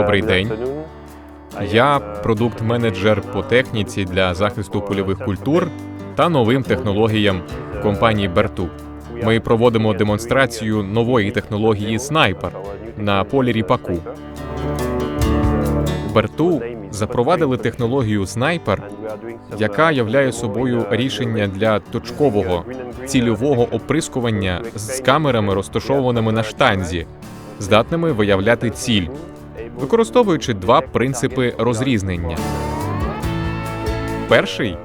Добрий день. Я продукт-менеджер по техніці для захисту польових культур та новим технологіям компанії Берту. Ми проводимо демонстрацію нової технології снайпер на полі ріпаку. Берту запровадили технологію снайпер, яка являє собою рішення для точкового цільового оприскування з камерами, розташованими на штанзі, здатними виявляти ціль, використовуючи два принципи розрізнення. Перший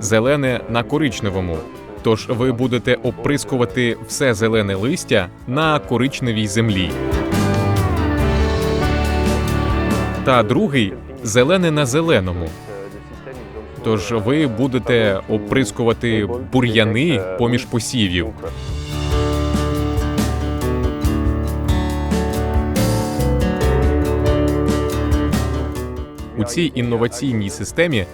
зелене на коричневому. Тож ви будете оприскувати все зелене листя на коричневій землі. Та другий зелене на зеленому. Тож ви будете оприскувати бур'яни поміж посівів. У цій інноваційній системі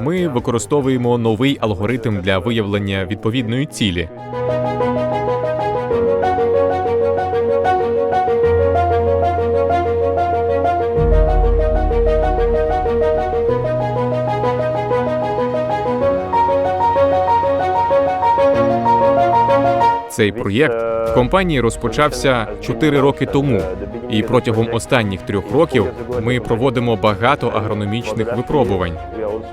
ми використовуємо новий алгоритм для виявлення відповідної цілі. Цей проєкт в компанії розпочався 4 роки тому, і протягом останніх трьох років ми проводимо багато агрономічних випробувань,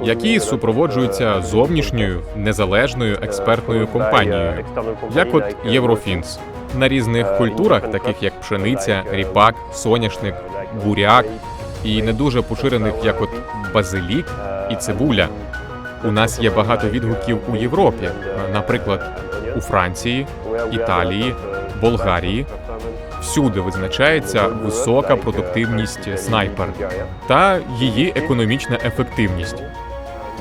які супроводжуються зовнішньою незалежною експертною компанією, як от Єврофінс, на різних культурах, таких як пшениця, ріпак, соняшник, буряк, і не дуже поширених, як от базилік і цибуля. У нас є багато відгуків у Європі, наприклад, у Франції, Італії, Болгарії. Всюди визначається висока продуктивність снайпер та її економічна ефективність.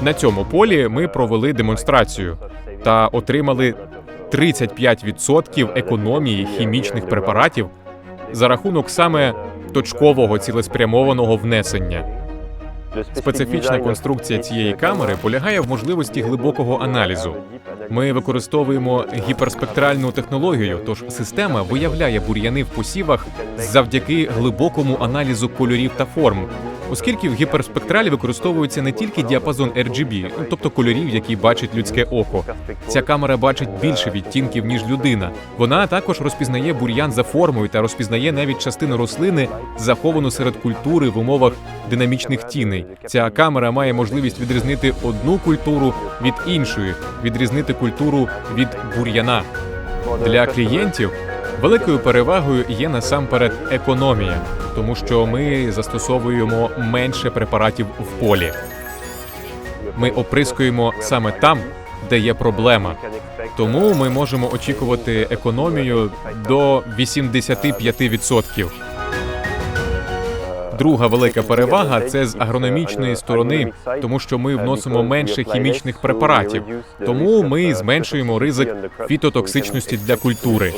На цьому полі ми провели демонстрацію та отримали 35% економії хімічних препаратів за рахунок саме точкового цілеспрямованого внесення. Специфічна конструкція цієї камери полягає в можливості глибокого аналізу. Ми використовуємо гіперспектральну технологію, тож система виявляє бур'яни в посівах завдяки глибокому аналізу кольорів та форм. Оскільки в гіперспектралі використовується не тільки діапазон RGB, тобто кольорів, які бачить людське око. Ця камера бачить більше відтінків ніж людина. Вона також розпізнає бур'ян за формою та розпізнає навіть частину рослини, заховану серед культури в умовах динамічних тіней. Ця камера має можливість відрізнити одну культуру від іншої, відрізнити культуру від бур'яна. Для клієнтів великою перевагою є насамперед економія, тому що ми застосовуємо менше препаратів в полі. Ми оприскуємо саме там, де є проблема. Тому ми можемо очікувати економію до 85%. Друга велика перевага це з агрономічної сторони, тому що ми вносимо менше хімічних препаратів, тому ми зменшуємо ризик фітотоксичності для культури.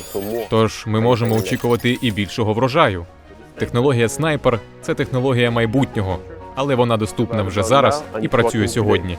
Тож ми можемо очікувати і більшого врожаю. Технологія снайпер це технологія майбутнього, але вона доступна вже зараз і працює сьогодні.